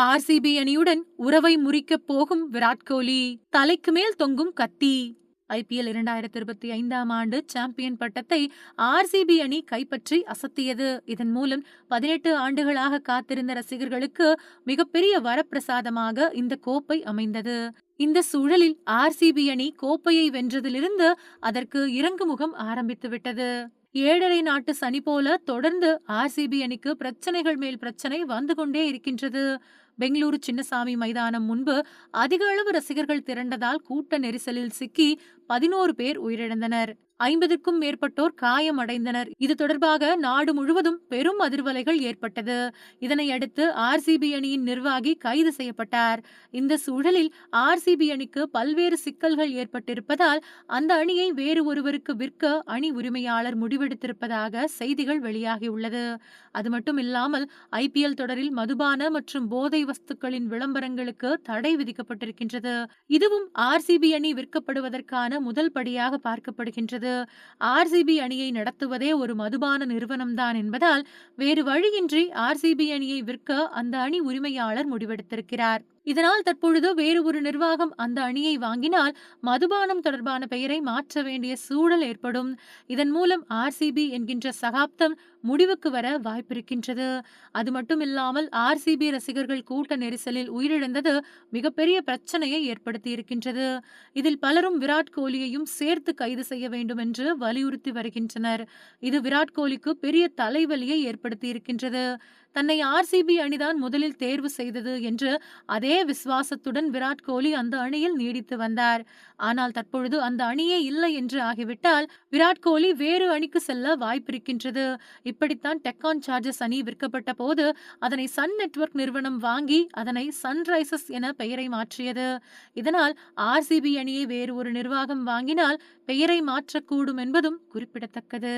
RCB அணியுடன் உறவை முறிக்கப் போகும் விராட் கோலி தலைக்கு மேல் தொங்கும் கத்தி. ஐபிஎல் இரண்டாயிரத்தி இருபத்தி ஐந்தாம் ஆண்டு சாம்பியன் பட்டத்தை ஆர்சிபி அணி கைப்பற்றி அசத்தியது. இதன் மூலம் பதினெட்டு ஆண்டுகளாக காத்திருந்த ரசிகர்களுக்கு மிகப்பெரிய வரப்பிரசாதமாக இந்த கோப்பை அமைந்தது. இந்த சூழலில் ஆர்சிபி அணி கோப்பையை வென்றதிலிருந்து அதற்கு இறங்குமுகம் ஆரம்பித்துவிட்டது. ஏழரை நாட்டு சனி போல தொடர்ந்து ஆர்சிபி அணிக்கு பிரச்சனைகள் மேல் பிரச்சனை வந்து கொண்டே இருக்கின்றது. பெங்களூரு சின்னசாமி மைதானம் முன்பு அதிக அளவு ரசிகர்கள் திரண்டதால் கூட்ட நெரிசலில் சிக்கி பதினோரு பேர் உயிரிழந்தனர். ஐம்பதுக்கும் மேற்பட்டோர் காயமடைந்தனர். இது தொடர்பாக நாடு முழுவதும் பெரும் அதிர்வலைகள் ஏற்பட்டது. இதனையடுத்து ஆர்சிபி அணியின் நிர்வாகி கைது செய்யப்பட்டார். இந்த சூழலில் ஆர்சிபி அணிக்கு பல்வேறு சிக்கல்கள் ஏற்பட்டிருப்பதால் அந்த அணியை வேறு ஒருவருக்கு விற்க அணி உரிமையாளர் முடிவெடுத்திருப்பதாக செய்திகள் வெளியாகியுள்ளது. அது மட்டும் இல்லாமல் ஐபிஎல் தொடரில் மதுபான மற்றும் போதை வஸ்துக்களின் விளம்பரங்களுக்கு தடை விதிக்கப்பட்டிருக்கின்றது. இதுவும் ஆர்சிபி அணி விற்கப்படுவதற்கான முதல் படியாக பார்க்கப்படுகின்றது. ஆர்சிபி அணியை நடத்துவதே ஒரு மதுபான நிறுவனம்தான் என்பதால் வேறு வழியின்றி ஆர்சிபி அணியை விற்க அந்த அணி உரிமையாளர் முடிவெடுத்திருக்கிறார். இதனால் தற்பொழுது வேறு ஒரு நிர்வாகம் அந்த அணியை வாங்கினால் மதுபானம் தொடர்பான பெயரை மாற்ற வேண்டிய சூழல் ஏற்படும். இதன் மூலம் ஆர்சிபி என்கின்ற சகாப்தம் முடிவுக்கு வர வாய்ப்பிருக்கின்றது. அது மட்டும் இல்லாமல் ஆர்சிபி ரசிகர்கள் கூட்ட நெரிசலில் உயிரிழந்தது மிகப்பெரிய பிரச்சனையை ஏற்படுத்தி இருக்கின்றது இதில் பலரும் விராட் கோலியையும் சேர்த்து கைது செய்ய வேண்டும் என்று வலியுறுத்தி வருகின்றனர். இது விராட் கோலிக்கு பெரிய தலைவலியை ஏற்படுத்தி இருக்கின்றது தன்னை ஆர்சிபி அணிதான் முதலில் தேர்வு செய்தது என்று அதே விசுவாசத்துடன் விராட் கோலி அந்த அணியில் நீடித்து வந்தார். ஆனால் தற்பொழுது அந்த அணியே இல்லை என்று ஆகிவிட்டால் விராட் கோலி வேறு அணிக்கு செல்ல வாய்ப்பிருக்கின்றது. இப்படித்தான் டெக்கான் சார்ஜஸ் அணி விற்கப்பட்ட போது அதனை சன் நெட்வொர்க் நிறுவனம் வாங்கி அதனை சன்ரைசஸ் என பெயரை மாற்றியது. இதனால் ஆர்சிபி அணியை வேறு ஒரு நிர்வாகம் வாங்கினால் பெயரை மாற்றக்கூடும் என்பதும் குறிப்பிடத்தக்கது.